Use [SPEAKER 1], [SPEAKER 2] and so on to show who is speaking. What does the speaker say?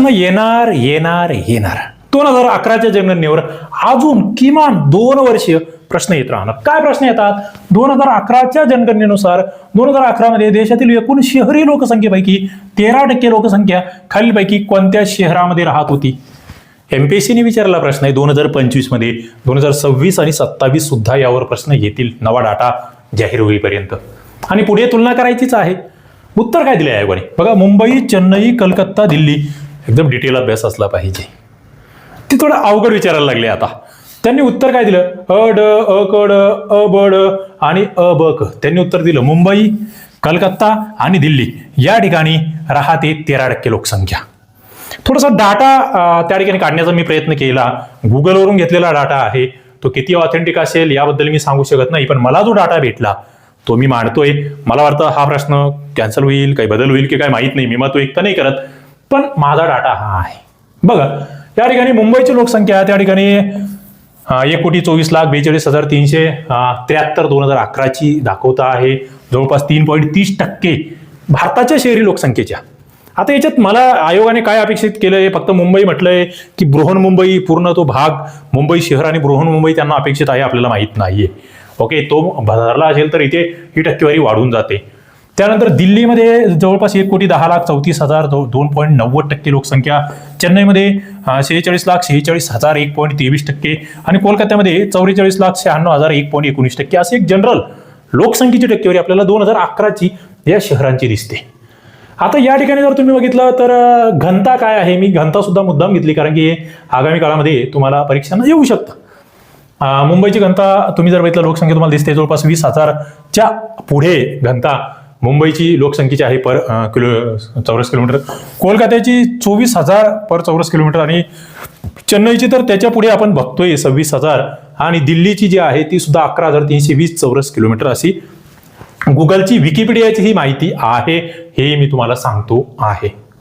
[SPEAKER 1] प्रश्न येणार येणार येणार. दोन हजार अकराच्या जनगणनेवर अजून किमान दोन वर्ष प्रश्न येत राहणार. काय प्रश्न येतात? दोन हजार अकराच्या जनगणनेनुसार दोन हजार अकरा मध्ये देशातील एकूण शहरी लोकसंख्येपैकी तेरा टक्के लोकसंख्या खालीलपैकी कोणत्या शहरामध्ये राहत होती? एमपीएससीने विचारला प्रश्न आहे. दोन हजार पंचवीसमध्ये दोन हजार सव्वीस आणि सत्तावीस सुद्धा यावर प्रश्न येतील. नवा डाटा जाहीर होईपर्यंत. आणि पुढे तुलना करायचीच आहे. उत्तर काय दिले आयोगाने? बघा मुंबई चेन्नई कलकत्ता दिल्ली एकदम डिटेल अभ्यास असला पाहिजे. ते थोडं अवघड विचारायला लागले आता. त्यांनी उत्तर काय दिलं? अ ड अ क ड अ बड आणि अ ब क. त्यांनी उत्तर दिलं मुंबई कलकत्ता आणि दिल्ली. या ठिकाणी राहते तेरा टक्के लोकसंख्या. थोडासा डाटा त्या ठिकाणी काढण्याचा मी प्रयत्न केला. गुगलवरून घेतलेला डाटा आहे. तो किती ऑथेंटिक असेल याबद्दल मी सांगू शकत नाही पण मला जो डाटा भेटला तो मी मांडतोय. मला वाटतं हा प्रश्न कॅन्सल होईल काही बदल होईल की काय माहीत नाही. मी मत व्यक्त नाही करत. पण माझा डाटा हा आहे. बघा या ठिकाणी मुंबईची लोकसंख्या त्या ठिकाणी एक कोटी चोवीस लाख बेचाळीस हजार तीनशे त्र्याहत्तर दोन हजार अकराची दाखवता आहे. जवळपास तीन पॉईंट तीस टक्के भारताच्या शहरी लोकसंख्येच्या. आता याच्यात मला आयोगाने काय अपेक्षित केलंय? फक्त मुंबई म्हटलंय की बृहन मुंबई पूर्ण तो भाग मुंबई शहर आणि बृहन मुंबई त्यांना अपेक्षित आहे आपल्याला माहीत नाहीये. ओके तो भरला असेल तर इथे ही टक्केवारी वाढून जाते. त्यानंतर दिल्लीमध्ये जवळपास एक कोटी दहा लाख चौतीस हजार दो- दोन पॉईंट नव्वद टक्के लोकसंख्या. चेन्नईमध्ये शेहेचाळीस लाख शेहेचाळीस हजार एक पॉईंट तेवीस टक्के आणि कोलकात्यामध्ये चौवेचाळीस लाख शहाण्णव हजार एक पॉईंट एकोणीस टक्के. असे एक जनरल लोकसंख्येची टक्केवारी आपल्याला दोन हजार अकराची या शहरांची दिसते. आता या ठिकाणी जर तुम्ही बघितलं तर घनता काय आहे? मी घनता सुद्धा मुद्दाम घेतली कारण की आगामी काळामध्ये तुम्हाला परीक्षांना येऊ शकतं. मुंबईची घनता तुम्ही जर बघितलं लोकसंख्या तुम्हाला दिसते जवळपास वीस हजारच्या पुढे घनता. मुंबईची लोकसंख्येची आहे पर किलो चौरस किलोमीटर. कोलकात्याची चोवीस हजार पर चौरस किलोमीटर आणि चेन्नईची तर त्याच्या पुढे आपण बघतोय सव्वीस हजार. आणि दिल्लीची जी आहे ती सुद्धा अकरा हजार तीनशे वीस चौरस किलोमीटर अशी गुगलची विकिपीडियाची ही माहिती आहे हे मी तुम्हाला सांगतो आहे.